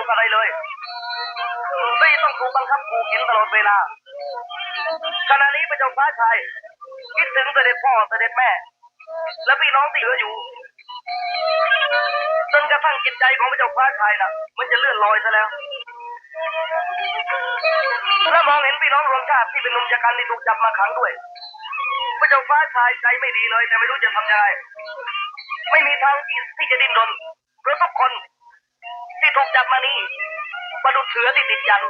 สุขอะไรเลยซี่ต้องถูกบังคับขู่เข็นตลอดเวลาขณะนี้พระเจ้าฟ้าชายคิดถึงเสด็จพ่อเสด็จแม่ และพี่น้องที่เหลืออยู่จนกระทั่งจิตใจของพระเจ้าฟ้าชายน่ะ มันจะเลื่อนลอยซะแล้วและมองเห็นพี่น้องรวมชาติที่เป็นนุ่มชะกันที่ถูกจับมาขังด้วยพระเจ้าฟ้าชายใจไม่ดีเลย แต่ไม่รู้จะทำยังไงไม่มีทางที่ที่จะดิ้นรนเพราะทุกคน ที่ถูกจับมานี่ประดุจเสือที่ติดยัน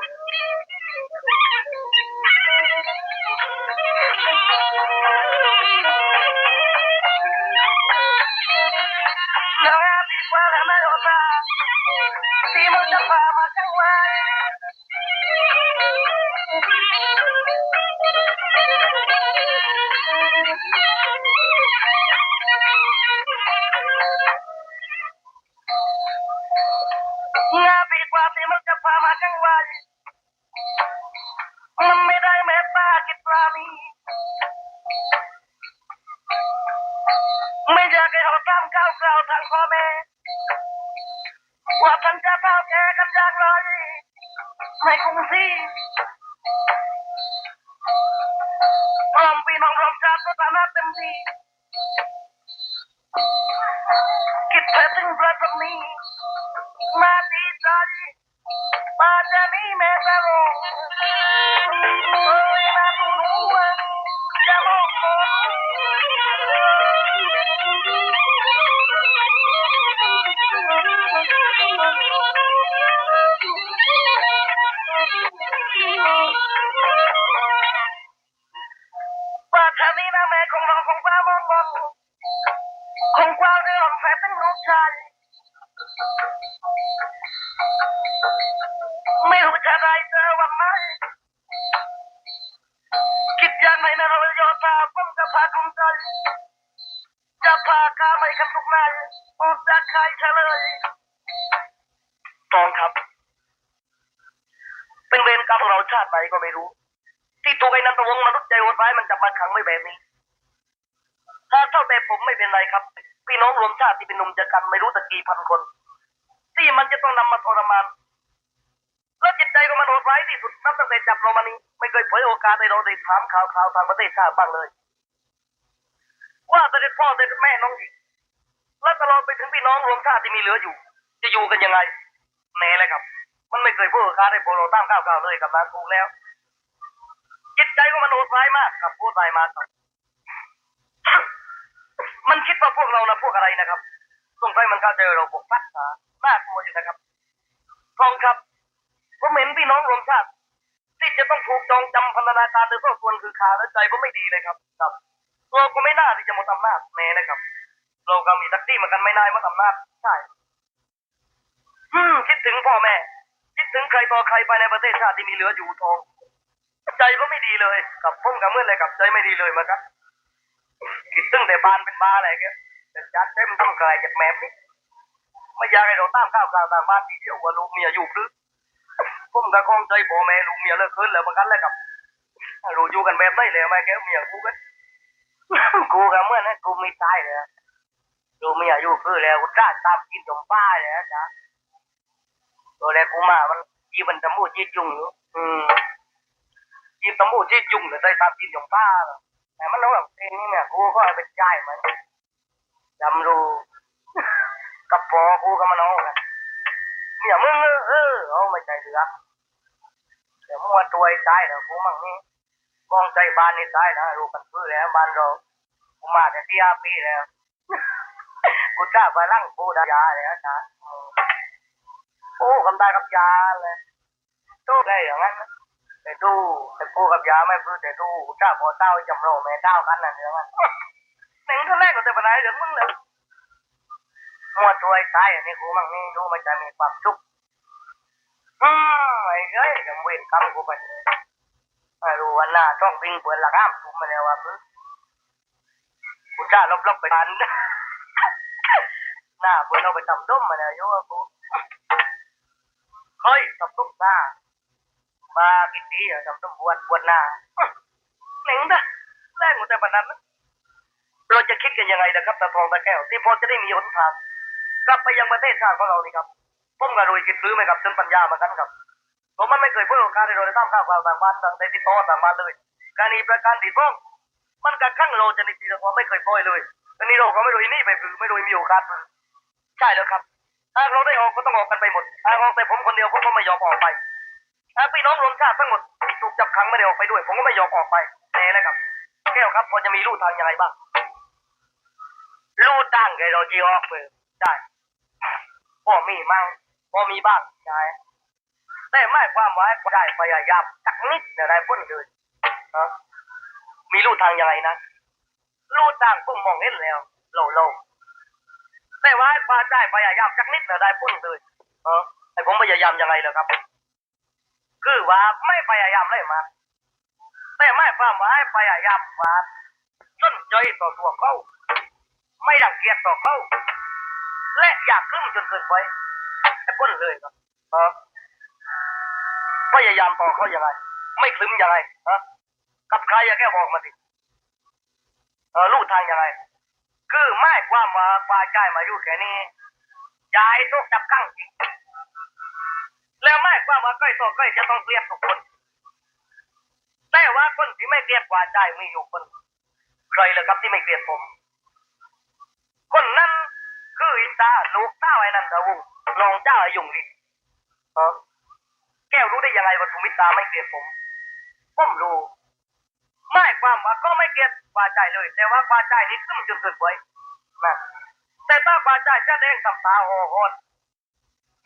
ป ออกจากใครเฉลยตองครับ เป็นเวรกรรมของเราชาติไหนก็ไม่รู้ ที่ถูกไอ้นันทวงมนุษย์ใจโหดร้ายมันจับมาขังไว้แบบนี้ ถ้าเท่าแต่ผมไม่เป็นไรครับ พี่น้องรวมชาติที่เป็นหนุ่มจะกันไม่รู้ตะกี่พันคน ที่มันจะต้องนำมาทรมาน และจิตใจของมันโหดร้ายที่สุดนับตั้งแต่จับเรามานี้ไม่เคยเผยโอกาสให้เราได้ถามข่าวข่าวทางประเทศชาติบ้างเลย ว่าเสด็จพ่อเสด็จแม่น้องหญิง และตลอดไปถึงพี่น้องรวมชาติที่มีเหลืออยู่ จะอยู่กันยังไงแน่เลยครับ มันไม่เคยพื่ออกาสให้พวกเราตามข้าวข่าวเลยกับร้านถูกแล้วจิตใจของมันโหดร้ายมากครับพูดไปมาครับมันคิดว่าพวกเรานะพวกอะไรนะครับสงสัยมันเข้าใจเราพวกพัดนาน่ากลัวอยู่นะครับทองครับผมเห็นพี่น้องรวมชาติที่จะต้องถูกจองจำพันธนาการโดยพวกควรคือขาและใจผมไม่ดีเลยครับ ครับเราก็ไม่น่าที่จะหมดอำนาจแน่นะครับ เราก็มีทักซี่เหมือนกันไม่น่าหมดอำนาจใช่อืมคิดถึงพ่อแม่ คิดถึงใครต่อใครภายในประเทศชาติที่มีเหลืออยู่ทอง ใจก็ไม่ดีเลยกับพุ่มกับเมื่อเลยกับใจไม่ดีเลยมาครับคิดตึ้งแต่บ้านเป็นบ้าอะไรแกแต่จัดเต็มต้องกายจากแมมนี่ไม่อยากให้เราตามข้าวกลาวตามบ้านทีเดียวว่าลูกเมียอยู่หรือพุ่มกับคงใจพ่อแม่ลูกเมียเลิกคืนแล้วเหมือนกันเลยครับรู้อยู่กันแบบไหนเลยไหมแกเมียกูกันกูกับเมื่อนั้นกูไม่ตายเลย ลูกเมียอยู่คือแล้วกูจ้าตามกินจมป้าเลยนะจ๊ะตัวแรกกูมามันยีมันจมูจีจุงอยู่อืมยีตำบูที่จุ่มหรือได้ตามกินของป้าแต่มันน้องแบบเองนี่เนี่ยกูก็เอาไปจ่ายมันจำรู้กับพอกูก็มาน้องกันเนี่ยมึงเออเออเอาไม่ใจเหลือเดี๋ยวมัวตัวไอ้ตายเดี๋ยวกูมั่งนี่กองใจบ้านนี่ตายนะรู้กันพื้แล้วบ้านเรากูมาแต่ที่อาปีแล้ว กูจ้าไปลั่งกูดายาเลยนะจ๊ะโอ้คำได้กับยาเลยตู้ได้อย่างนั้นนะแต่ดูแต่กูกับยาไม่พูดแต่ดูเจ้าพอเต้าจำโรแม่เต้ากันน่ะเอมันหนึ่งเท่าแรกก็จะไปไหนเดี๋ยวมึงเลยมัวตัวไอ้ตายอันนี้กูมั่งนี่ดูมันจะมีความสุขอืมไอ้เอ้ยจำเวรกรรมกูไปไม่รู้วันหน้าต้องวิ่งเปิดหลักอ้ามทุ่มมาแล้วว่ามึงกูจ้าลบๆไปทัน หน้าเปิดเอาไปทำด้มมาแล้วโยว่ากูเฮ้ยทำต้มหน้ามากินดีอะทำต้องบวชบวชหน้าหนึ่งนะแรกมันแต่ปนนั้นเราจะคิดกันยังไงนะครับตาทองตาแก้วที่พอจะได้มีหนทางกลับไปยังประเทศชาติของเรานี่ครับผมกับโดยคิดซื้อไหมครับจนปัญญาเหมือนกันครับผมมันไม่เคยเปิดโอกาสให้เราได้ทำข้าวกล่าวต่างบ้านต่างในติดต่อต่างบ้านเลยการนี้ประการที่สองมันการขั้งเราจะในทีเราไม่เคยปล่อยเลยอันนี้เราก็ไม่โดยนี่ไปคือไม่โดยมีโอกาสเลย ใช่แล้วครับ ถ้าเราได้ออกก็ต้องออกกันไปหมดถ้าออกแต่ผมคนเดียวผมก็ไม่ยอมออกไปถ้าพี่น้องรวมชาติทั้งหมดที่ถูกจับขังไม่ได้ออกไปด้วย ผมก็ไม่ยอมออกไปแน่เลยครับแก้วครับพอจะมีลู่ทางยังไงบ้างลู่ตั้งไงเราจีออกเลยได้พอมีมั่งพอมีบ้างใช่แต่ไม่ความว่าก็ได้พยายามสักนิดเนี่ยได้พ้นเลยมีลู่ทางยังไงนะลู่ทางผมมองเห็นแล้วโลโล แต่ว่าพาได้พยายามสักนิดเนี่ได้พ้นเลยเออไอผมพยายามยังไงล่ะครับ คือว่าไม่พยายามเลยมาแต่ไม่ความว่าให้พยายามว่าสนใจต่อตัวเขาไม่รังเกียจต่อเขาและอยากขึ้นจนเกินไปไอ้พ้นเลยครับเออพยายามต่อเขายังไง ไม่คลึ้มยังไงฮะกับใครอย่าแค่บอกมาสิเออลู่ทางยังไง คือไม่ความว่าปลาใจมาอยู่แค่นี้ยายต้องจับกั้งจริงแล้วไม่ความว่าใกล้ต่อใกล้จะต้องเกลียดทุกคนแต่ว่าคนที่ไม่เกลียดกว่าใจมีอยู่คนใครเลยครับที่ไม่เกลียดผม คนนั้นคืออินตาลูกเต้าไอ้นันทวงศ์น้องเจ้าอยุงลิแก้วรู้ได้ยังไงว่าทุมิตาไม่เกลียดผมผมรู้ ไม่ความว่าก็ไม่เกลียดกว่าใจเลย แต่ว่ากว่าใจนี่ขึ้นจนเกินไปนะแต่ถ้ากว่าใจจะแดงกับตาโหโหด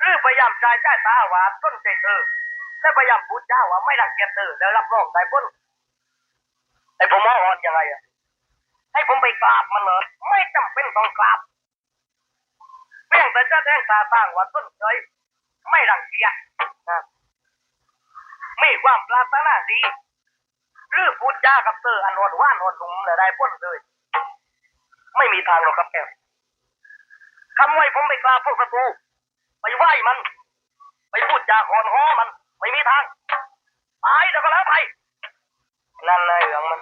หรือพยายามใจใจตาหวานต้นใจเธอและพยายามพูดจ้าว่าไม่รังเกียจเธอแล้วรับรองได้พ้นไอ้ผมมองอ่อนยังไงอะให้ผมไปกราบมันเหรอไม่จำเป็นต้องกราบเพียงแต่จะแดงตาต่างว่าต้นใจไม่รังเกียจนะมีความปรารถนาดี หรือพูดจากับเธออันอ่อนหวานอ่อนนุ่มเลยได้พ้นเลย ไม่มีทางหรอกครับแกคำไว้ผมไปกราบพวกศัตรูไปไหว้มัน ไปพูดจาหอนฮ้อมัน ไม่มีทางตายแล้วก็แล้วไปนั่นเลยเรื่องมัน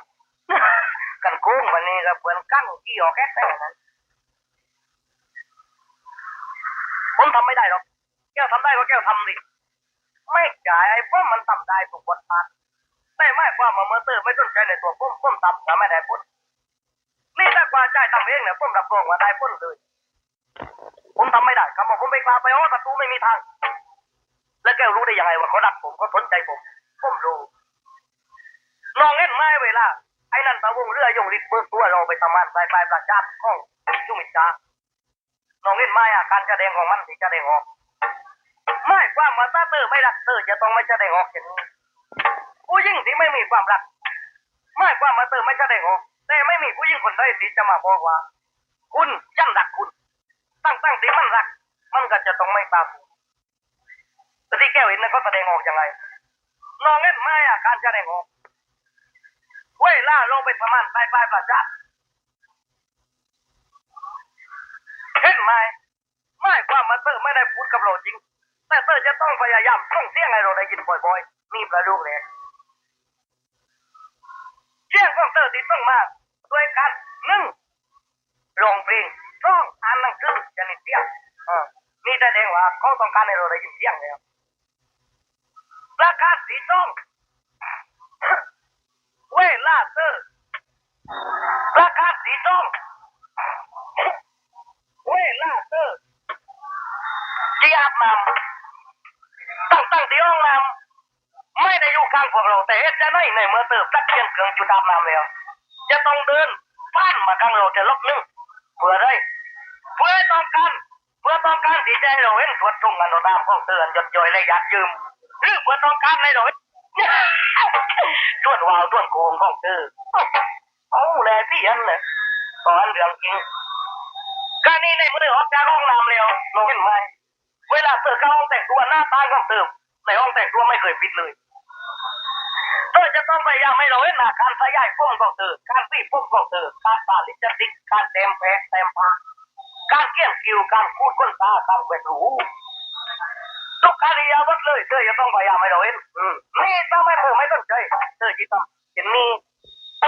กันโกุ้งวันนี้ก็เหมือนกั้งกี่ออกแค่แต่นั้นผมทำไม่ได้หรอกแก้วทำได้ก็แก้วทำดิไม่จ่ายไอ้พวกมันทำได้ถูกบทบาท แต่ไม่ความมาเมื่อเตอร์ไม่สนใจในตัวผมผมทำแต่ไม่ได้ผลนี่ถ้ากว่าใจทำเองเนี่ยผมรับรองว่าได้ผลเลยผมทำไม่ได้คำบอกผมไปกราไปอ้อศัตรูไม่มีทาง แล้วแกรู้ได้ยังไงว่าเขารักผมเขาสนใจผมผมรู้ลองเล่นไม้เวลาไอ้นั่นตะวงเรือยงริบเบิกตัวเราไปทำงานปลายปลายประจับของจุ่มิจาลองเล่นไม้อาการแสดงของมันที่แดงออกไม่ความว่าถ้าเตอร์ไม่รักเตอร์จะต้องไม่แดงออกอย่างนี้ ผู้หญิงที่ไม่มีความรักไม่ความว่าเตอร์ไม่แสดงออกแต่ไม่มีผู้หญิงคนใดที่จะมาบอกว่า คุณยังรักคุณ ตั้งตั้งที่มันรัก มันก็จะต้องไม่ตามแต่ที่แก้วเห็นนะก็แสดงออกยังไงลองเล่นไม้อาการแสดงออกเวลาลงไปประมาณปลายปลายประจับเห็นไหมไม่ความมาเตอร์ไม่ได้พูดกับเราจริง แต่เตอร์จะต้องพยายามท่องเสียงให้เราได้ยินบ่อยๆมีประดุกเลย เสียงของเตอร์ที่ต้องมาด้วยกันหนึ่งร้องเพลงสองอ่านหนังสือชนิดเสียงอ่านี่แสดงว่าเขาต้องการให้เราได้ยินเสียงแล้วประกาศสีต้องเวลาเตอร์ประกาศสีต้องเวลาเตอร์ที่อาบน้ำตั้งตั้งที่ห้องน้ำ ไม่ได้อยู่ข้างพวกเราแต่เอ็ดจะไม่ในเมื่อเติบตักเทียนเครื่องจุดอาบน้ำแล้ว จะต้องเดินป้านมาข้างเราจะลบนึงเพื่อได้เพื่อต้องการเพื่อต้องการที่จะให้เราเห็นทวดทุ่งกันเราตามของเตือนหยดย่อยและอยากยืมหรือเพื่อต้องการให้เราเห็นทวดวาวทวดโกงของเธอเอาแลพี่อันเลยตอนเรื่องจริงการนี้ในมือออกจากห้องน้ำแล้วลงเห็นไหมเวลาเธอเข้าห้องแต่งตัวหน้าตาของเธอในห้องแต่งตัวไม่เคยปิดเลย เธอจะต้องพยายามให้เราเห็นน้าการขยายพุ่มของเธอการตีพุ่มของเธอการตาลิปสติกการเต็มแผลเต็มผ้าการเกี่ยงคิวการคูดก้นตาการแหวกหูทุกการิยาวัดเลยเธอจะต้องพยายามให้เราเห็นอืมนี่ถ้าไม่เธอไม่สนใจเธอจิตต้องเห็นมี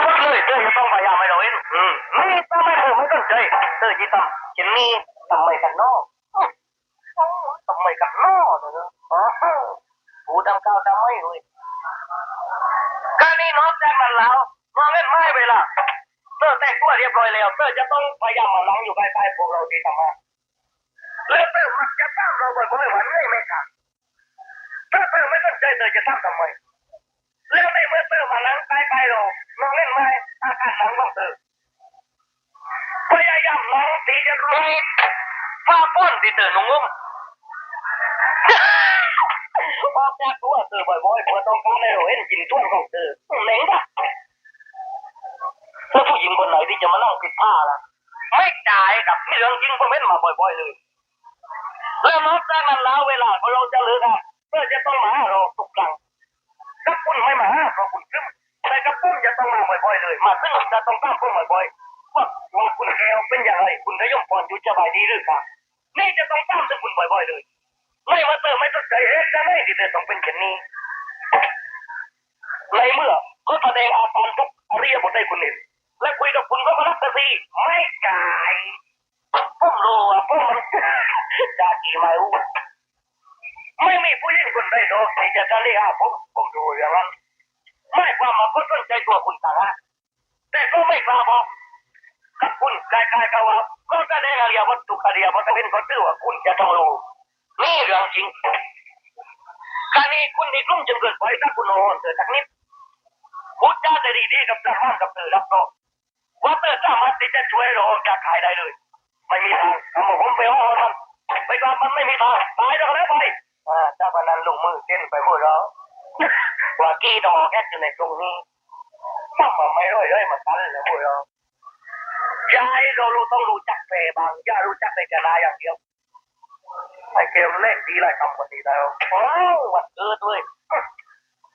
วัดเลยเธอจะต้องพยายามให้เราเห็นอืมนี่ถ้าไม่เธอไม่สนใจเธอจิตต้องเห็นมีทำไมกันเนอกทำไมกับน้อเนอะอ๋อกูทำข้าวทำไม่เว้ย การนี้น้องจากนั้นแล้วน้องเล่นไม้ไปละเตอร์แต่งตัวเรียบร้อยแล้วเตอร์จะต้องพยายามมาลังอยู่ใกล้ๆพวกเราที่ทำงานแล้วเตอร์มักจะตามเราบ่อยๆวันไม่ไม่ค่ะถ้าเตอร์ไม่สนใจเตอร์จะทำทำไมแล้วในเมื่อเตอร์มาลังใกล้ๆเราน้องเล่นไม้อาการหลังของเตอร์พยายามลังตีจะรู้ฟาป้อนที่เตอร์นุ่งง ออกจากตัวเธอบ่อยๆเพื่อต้องการให้เราเห็นจินต้วนของเธอเหน่งปะถ้าผู้หญิงคนไหนที่จะมานั่งผิดผ้าล่ะ ไม่จ่ายกับนี่เรื่องจริงผมเห็นมาบ่อยๆเลยแล้วนอกจากนั้นแล้วเวลาเราจะเลิกกันเพื่อจะต้องมาเราทุกครั้งกับคุณไม่มาเพราะคุณซึมแต่กับปุ้มจะต้องมาบ่อยๆเลย มาซึ่งจะต้องตามปุ้มบ่อยๆว่าว่าคุณแกวเป็นอย่างไรคุณนายมพรอยู่สบายดีหรือเปล่านี่จะต้องตามถึงคุณบ่อยๆเลย ไม่ว่าเธอไม่สนใจเหตุการณ์ไหนที่เธอต้องเป็นเช่นนี้ ในเมื่อเขาแสดงอาการทุกอริยบทให้คุณเห็นและคุยกับคุณก็มารับกระสีไม่จ่ายผมรู้ว่าผมมันจะกี่ไม่รู้ไม่มีผู้หญิงคนใดดอกที่จะทะเลาผมผมดูอย่างนั้นไม่ความมาเขาสนใจตัวคุณต่างหากแต่ก็ไม่กล้าบอกกับคุณกายกายกว่าก็แสดงอริยวัตถุอริยวัตถุเป็นเขาตื้อว่าคุณจะต้องรู้ นี่เรื่องจริงการนี้คุณนี่กลุ้มจนเกินไปถ้าคุณนอนเธอสักนิดพูดจาแต่ดีๆกับเธอห้ามกับเธอรับรองว่าเธอสามารถที่จะช่วยเราออกจากขายได้เลย ไม่มีทางทำผมไปว่ามันไปก่อนมันไม่มีทางตายแล้วแล้วไปอ่าถ้าพนันลงมือเต้นไปพวกเราว่ากี้ต้องออกแค่อยู่ในตรงนี้ถ้ามันไม่ร้อยเลยมันตันแล้วพวกเราอย่าให้เรารู้ต้องรู้จักเพบางอย่ารู้จักในกระดาอย่างเดียว ไอ้เกมเล่นดีไรทำคนดีแล้วโอ้วันเกิดด้วย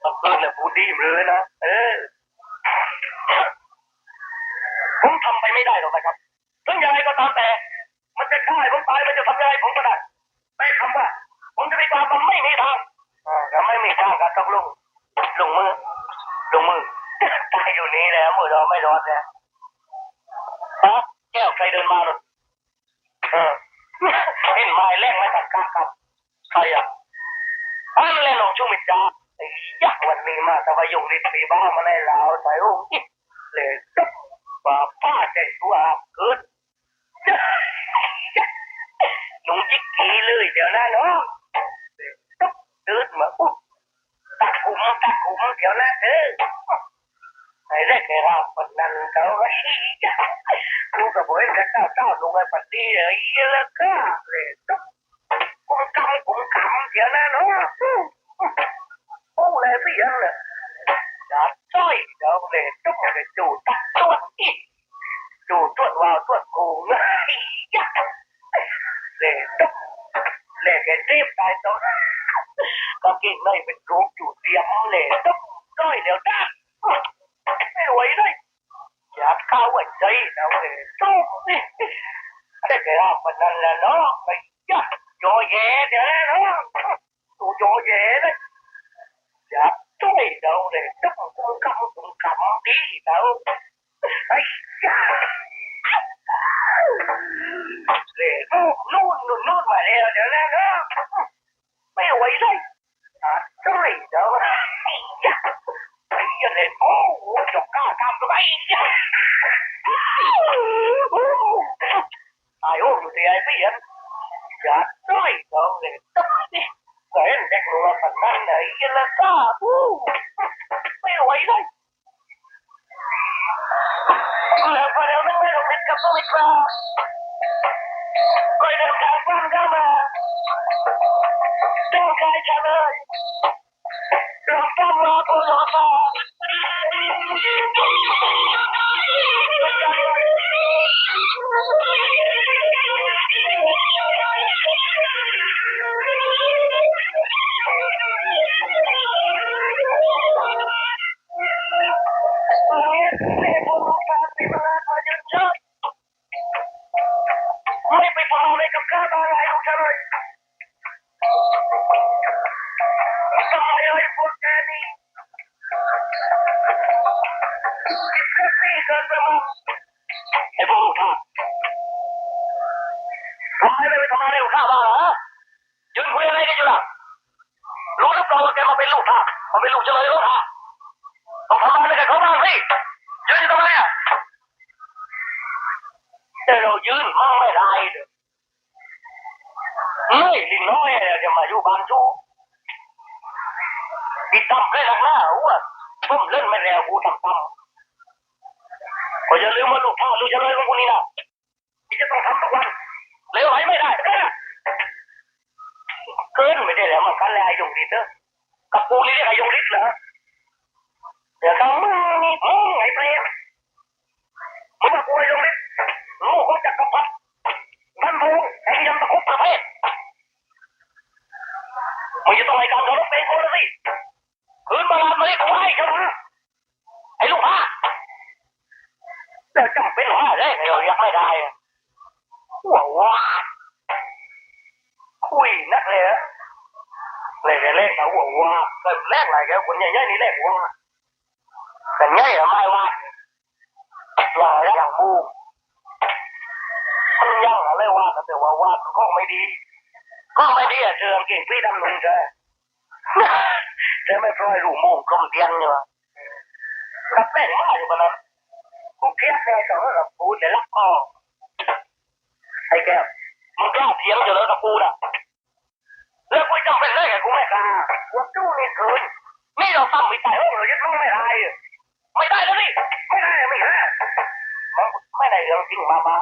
วันเกิดเนี่ยพูดดีเลยนะเออผมทำไปไม่ได้หรอกนะครับถึงยังไงก็ตามแต่ มันจะฆ่าให้ผมตายมันจะทำยังไงผมก็ได้แต่คำว่าผมจะไปตามมันไม่มีทางอ่าก็ไม่มีทางครับต้องลงลงมือลงมือตายอยู่นี้แล้วมือเราไม่รอดแล้วฮะแก้วใครเดินมาหรอเออ เห็นไม้แรงไม่ตัดกากับใครอะอันแรงลงช่วงมิจาไอ้ยักษ์วันนี้มาแต่ว่ายุงริดปีบ้ามาในลาวใส่โอ้ยเลยตุ๊บป้าป้าใจตัวเกิดหนุ่งจิกกีเลยเดี๋ยวนะเนาะตุ๊บเดินมาอุ๊บตะกุมตะกุมเดี๋ยวนะเธอ ไอ้เรื่องเราคนนั้นเขาไอ้ยักษ์กูกับผมจะก้าวก้าลงไปปฏิเลยแล้วก็เลยตุ๊บกูกำกูกำเดี๋ยวนะเนาะโอ้เลยพี่ยังเลยจะจ้อยเดี๋ยวเลยตุ๊บเลยจูตักตัวอีกจูตัววาวตัวกูเลยยักเลยตุ๊บเลยแกรีบตายตัวก็กินไม่เป็นรูปจูเตรียมเลยตุ๊บจ้อยเดี๋ยวจ้าไม่ไหวเลยอยากเข้ ยวนะเนาะตูโยเย่เลยอยากช่วยเราเลยต้องคงคำคงคำดีเราไอ้ยะเลย กกล้าทำตัวไอ้ยะไอ้โอ้อยู่ที่ไอ้พี่ยันจัดด้วยเราเลยตุ๊บนี่ก็เห็นเด็กรัวปัำไมไอ้พวกแกนี่คิดแค่พี่เกินไปมั้งไอ้พวกลูกท่าทำไมไม่ไปทำอะไรกับข้าบ้างเหรอยืนคุย มันเป็นลูกเฉลยแล้วค่ะต้องทำอะไรกับเขาบ้างสิยืนอยู่ตรงไหนอะแต่เรายืนมั่งไม่ได้เด้อเฮ้ยลิงน้อยอะจะมาอยู่บ้านชูอีตั้มเลยหลักหน้าหั ทุ่มเล่นไม่แล้วกูตั้มตั้มก็อย่าลืมว่าลูกท่าลูกเลยของกูนี่นะที่จะต้องทำทุกวันเลวไหลไม่ได้เกินไม่ได้แล้วมันกันเลยไอ้ยงฤทธิ์เด้อกับกูนี่เรียกไอ้ยงฤทธิ์เหรอเดี๋ยวเขามึงนี่มึงไอ้เปรตมึงมากูไอ้ยงฤทธิ์ลูกของจักรพรรดิบันทูแห่งยันตะคุบประเทศมึงจะต้องให้การเคารพเป็นคนละสิคืนมาลานมาเรียกกูให้เจ้ามาไอ้ลูกห้าเดี๋ยวจำเป็นว่าได้เดี๋ยวเรียกไม่ได้อะว้าวว้าคุยนักเลยอะเลยเลยเล่นนะว้าวว้าเกิด แกอะไรแกคนใหญ่ๆนี่แรกว้าแต่ใหญ่อะไม่ว่าว่าอย่างบูมันยังอะไรว่าแต่ว่าว่าก็ไม่ดี ก็ไม่ดีอะเจอเก่งพี่ดำหนึ่งเจอเธอไม่พลอยรูโม่งกลมเตียงเนี่ยวะกับแป้งมาอยู่บนนั้นกูเพี้ยแค่สองกับกูเดี๋ยวรักพ่อไอ้แก้วมึงกล้าเถียงจะเลิกกับกูนะแล้วกูจำเป็นได้ไงกูไม่กล้าวัจู้นี่คืน นี่เราตั้งไม่ตายโอ้เรายึดมึงไม่ได้ไม่ได้แล้วนี่ไม่ได้ไม่ได้ไม่ได้เรื่องจริงมาบ้า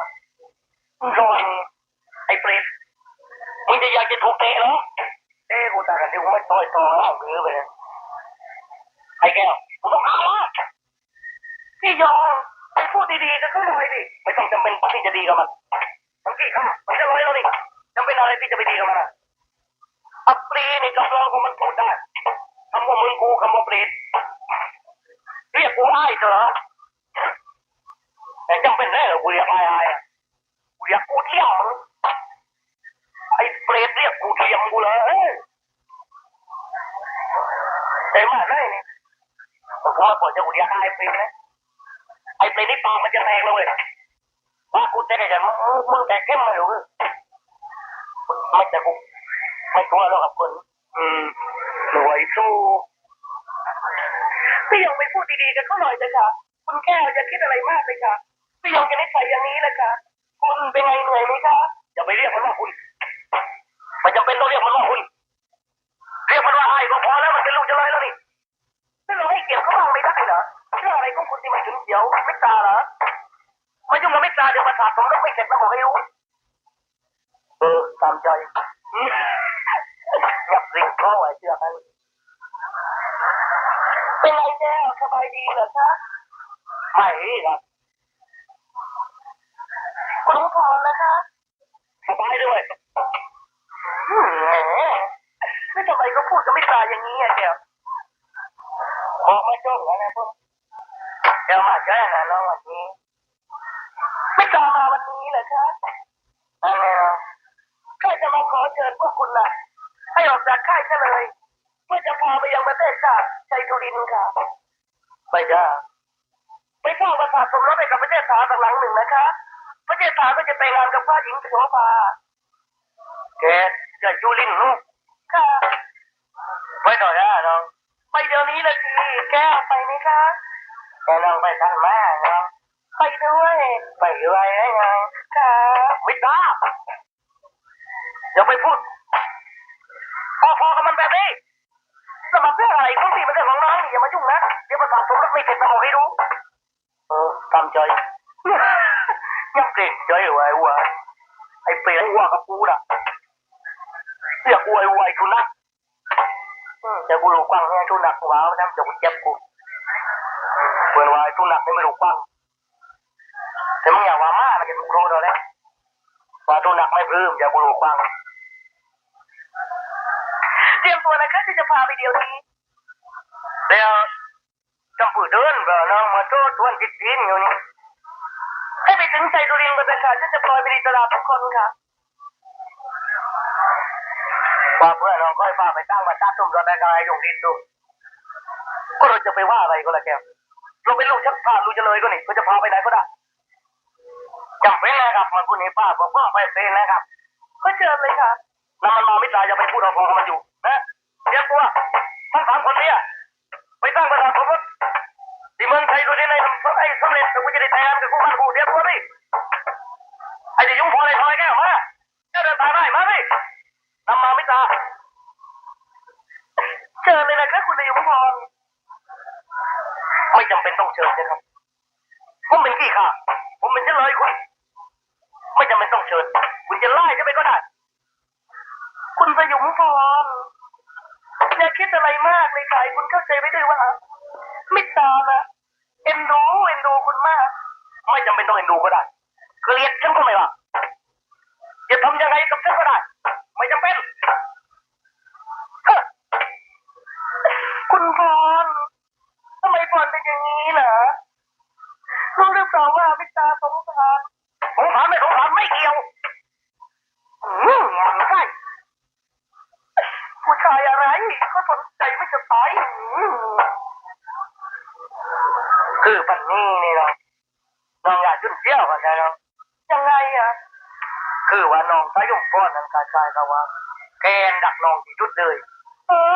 ร้อนไอ้เปรตมึงจะอยากจะถูกเตะเหรอเอ้กูตากันที่กูไม่ต่อยต่อแล้วมือไปเลยไอ้แก้วกูต้องเอาพี่ยอมไปพูดดีๆกับเขาหน่อยดิไม่ต้องจำเป็นที่จะดีกับมันมันขี้ข้ามันจะร้อยแล้วนี่จำเป็นอะไรที่จะไปดีกับมันอะอัปรีนี่จำลองของมันพูดได้ ว่ามึงกูคำว่าเปรตเรียกกูไอ้เถอแต่จำเป็นแน่เหรอกูเรียกไอ้ไอ้กูเรียกกูเที่ยวมึงไอ้เปรตเรียกกูเที่ยมกูเลยเต็มาได้เนี่ยผมว่าพอจะกูเรียกไอ้เปรตนะไอ้เปรตนี่ปากมันจะแตกเลยว่ากูแตกกันมึงมึงแตกเข้มมาอยู่ไม่แต่กูไม่กลัวหรอกครับคนอืม หน่วยสู้พี่ยงไปพูดดีๆกับเขาหน่อยเลยค่ะ คุณแก้วจะคิดอะไรมากเลยค่ะพี่ยงจะนิสัยอย่างนี้เลยค่ะ คุณเป็นไงเหนื่อยไหมคะอย่าไปเรียกมันว่าคุณมันจำเป็นต้องเรียกมันว่าคุณเรียกมันว่าไอ้ก็พอแล้วมันเป็นลูกเจะเลยแล้วนี่ไม่เราให้เกียรติเขาบ้างไม่ได้เหรอเรื่องอะไรของคุณที่ไม่ถึงเขียวไม่ตาเหรอมายุ่งกับไม่ตาเดี๋ยวประสาทผมต้องไม่เสร็จแล้วบอกให้รู้เออตามใจ อืมยับริงเข้าไว้เชือกันเป็นไงแจ้สบายดีเหรอคะไม่ครับคุณพรนะคะสบายด้วยไม่ทำไมก็พูดกับไม่ตายอย่างนี้อะเดี๋ยวออมาจ้องแล้วนะพวกเดี๋ยวมาแจ้งนะน้องวันนี้ ไม่ตามาวันนี้เหรอคะอะไรนะข้าจะมาขอเชิญพวกคุณน่ะ ให้ออกจากค่ายซะเลยเพื่อจะพาไปยังประเทศชาติชัยทุรินค่ะไปจ้าไปสร้างประสาทสมรสให้กับประเทศฐาสักหลังหนึ่งนะคะประเทศฐาก็จะแต่งานกับพระหญิงสวงฟ้าแกจะยูลินลูกค่ะไปต่อได้น้องไปเดี๋ยวนี้เลยสิแกไปไหมคะแกน้องไปทันแม่น้องไปด้วยไปด้วยไงค่ะไม่ทราอย่าไปพูด พอพอกับมันแบบนี้สมัครเรื่องอะไรคุณพี่มันเรื่องของน้องอย่ามายุ่งนะเดี๋ยวประสาทผมรถไม่เสร็จมาบอกให้รู้เออตามใจยังเก่งใจไว้วะไอ้เปรตวัวกับกูน่ะเรียกอวยอวยทุนักแต่กูรู้กว้างแค่ทุนักว้าวนะจะกูเจ็บกูเปิดวายทุนักนี่ไม่รู้กว้างแต่มึงอย่าว่ามามันจะถูกรู้เราแล้วว่าทุนักไม่พลื้มอย่ากูรู้กว้างเตัวนะคะที่จะพาไปเดี๋ยวนี้เดี๋ยวจำปืนเดินบอร์น้องมาโทษทวนจิตจินอยู่นี่ให้ไปถึงใจตุรียนกันเลยค่ะฉันจะปล่อยไปดีตลาดทุกคนค่ะว่าเพื่อนเราก็ให้พาไปตั้งมาตั้งตุ่มรถได้ไงยงดินดูก็เราจะไปว่าอะไรก็แล้วแกเราเป็นลูกชักพาลูกจะเลยก็นี่ก็จะพาไปไหนก็ได้จำเป็นนะครับมันคุณนี่ป้าบอกว่าไปเป็นนะครับก็เชิญเลยค่ะแล้วมันมาไม่ตายจะไปพูดเอาพอกับมันอยู่นะ เดี๋ยวตัวทั้งสามคนเนี่ยเรียนไอ้ไอ้สำเร็จแต่กูจะได้แต่งงานกับกูมันกูเดี๋ยวตัวนี่ไอ้จะยุ่งพอเลยทอยแก้วมาเจ้าเดินทาได้มาสินำมาไม่ตาเชิญเลยนะครับคุณนายยงพรไม่จำเป็นต้องเชิญนะครับผมเป็นขี้ข้าผมเป็นเช่นเลยคุณไม่จำเป็นต้องเชิญ คุณจะไล่จะไปก็ได้ คุณสยุมพร อย่าคิดอะไรมากเลยค่ะคุณเข้าใจไว้ด้วยว่าไมิตานะเอ็นดูเอ็นดูคุณมาก ไม่จำเป็นต้องเอ็นดูก็ได้เกลียดฉันก็ไม่ว่าจะทำยังไงกับฉันก็ได้ไม่จำเป็นคุณพรทำไมพรเป็นอย่างนี้เหรอรู้หรือเปล่าว่ามิตาสงสารสงสารไม่สงสารไม่เกี่ยวอืมมันใช่ ผู้ชายอะไร เขาสนใจไม่จะตายอืมคือปันนี้นี่เนาะน้องอยากจุนเจียวกันเนาะยังไงอะคือว่าน้องสายุงป้อนนั้นกายกายก็ว่าแกนดักน้องที่สุดเลยเออ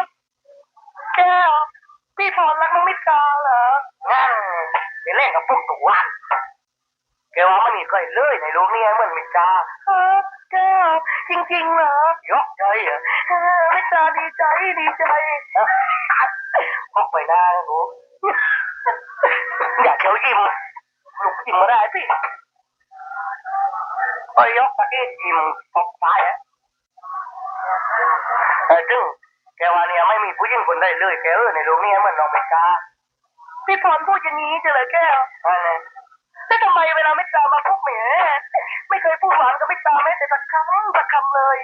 แก้วพี่พรรักน้องมิตราเหรองั้นไปเล่นกับพวกตัววันแกว่ามันนี่เคยเลยในโลกนี้เหมือนมิตราเออแก้ว จริงๆเหรอยกใจเหรอเออมิตาดีใจดีใจพกไปหน้นะหนูอยากเขียวยิ้มลูกยิ้มมาได้สิไปยกตะกี้ยิ้มตกตายอะเออจึงแกว่าเนี่ยไม่มีผู้หญิงคนใดเลยแกเออในโลกนี้เหมือนน้องเมกาพี่พรพูดอย่างนี้จะเหรอแก้วอะไร สักคำสักคำเลย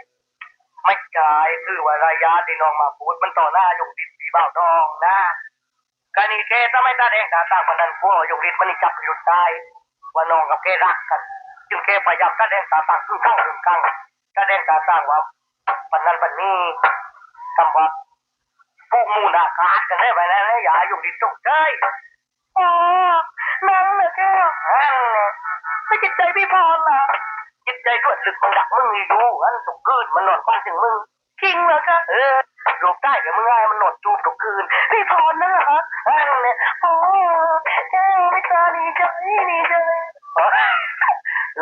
ไม่ใช่คือว่าระยะที่น้องมาพูดมันต่อหน้าหยงดิดสีเบาทองนะการนี้แกถ้าไม่ตาแดงตาตาคนนั้นพวกหยงดิดมันนี่จับหยุดได้ว่าน้องกับแกรักกัน จึงแกพยายามตาแดงตาต่างครึ่งข้างครึ่งข้างตาแดงตาต่างว่าปันนั้นปันนี้คำว่าพวกมูนาคาดกันได้ไปแล้วนะอย่าหยงดิดตกใจอ๋อนั่นเหรอแกนั่นไม่จิตใจพี่พรล่ะจิตใจก็ลึกมันดักมึงนี่ดูอันตุกคืนมันนอนฟังถึงมึงจริงเหรอคะเออรูปใต้กับมึงไงมันนอนจูบตุกคืนพี่พรนะฮะอันเนี่ยโอ้แก้วไม่ตาดีใจดีใจ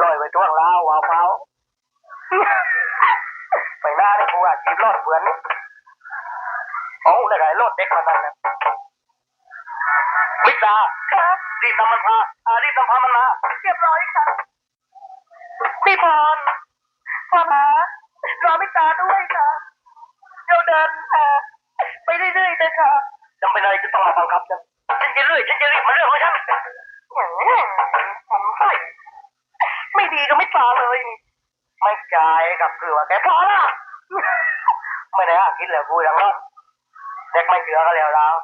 ลอยไปท่วงลาววาวเผาไปหน้าได้กูอาชีพรอดเพื่อนโอ้ได้ไงรอดเด็กมานั่นนะมิตาครับรีบนำมันพาอ่ารีบนำพามันมาเรียบร้อยค่ะ พี่พรพ่อมารอมิตาด้วยค่ะเดี๋ยวเดินอ่าไปเรื่อยๆเลยค่ะจำเป็นอะไรจะต้องมาบังคับฉันฉันจะเรื่อยฉันจะรีบมาเรื่องของฉันแหมผมใส่ไม่ดีก็ไม่ตาเลยนี่ไม่ใจายกับคือว่าแกพอละไม่ได้อะคิดเลยกูอย่างนั้นเด็กไม่เชื่อก็แล้วแล้ว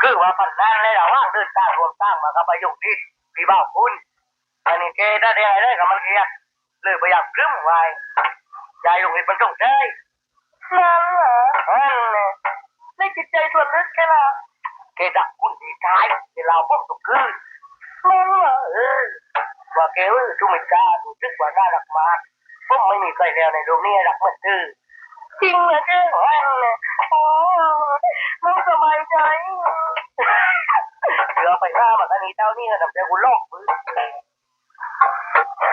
คือว่าปันนั้นเลยระว่างเดินทางรวมสร้างมากับประโยคที่พี่บ้าคุณ อันนี้แกได้ได้ได้กับมันเครียดเลยพยายามกลุ้มไว้ใจลงนิดมันต้องใช่นั่นเหรอนั่นเลยในจิตใจส่วนลึกแค่ละแกดักคุณดีใจที่เราพบทุกคืนนั่นเหรอเออว่าแกเออทุกมิกาดูทึกว่าน่ารักมากผมไม่มีใครแล้วในโลกนี้รักเหมือนเธอจริงเหรอแกนั่นเลยโอ้มึงสบายใจเรือไปหน้ามันอันนี้เจ้านี่นะแต่กูลอกมือหลังจากมาเลยครับพูดใจแต่เธอรู้ไหมว่าใครไม่ต้องใจแต่ใจได้หลัก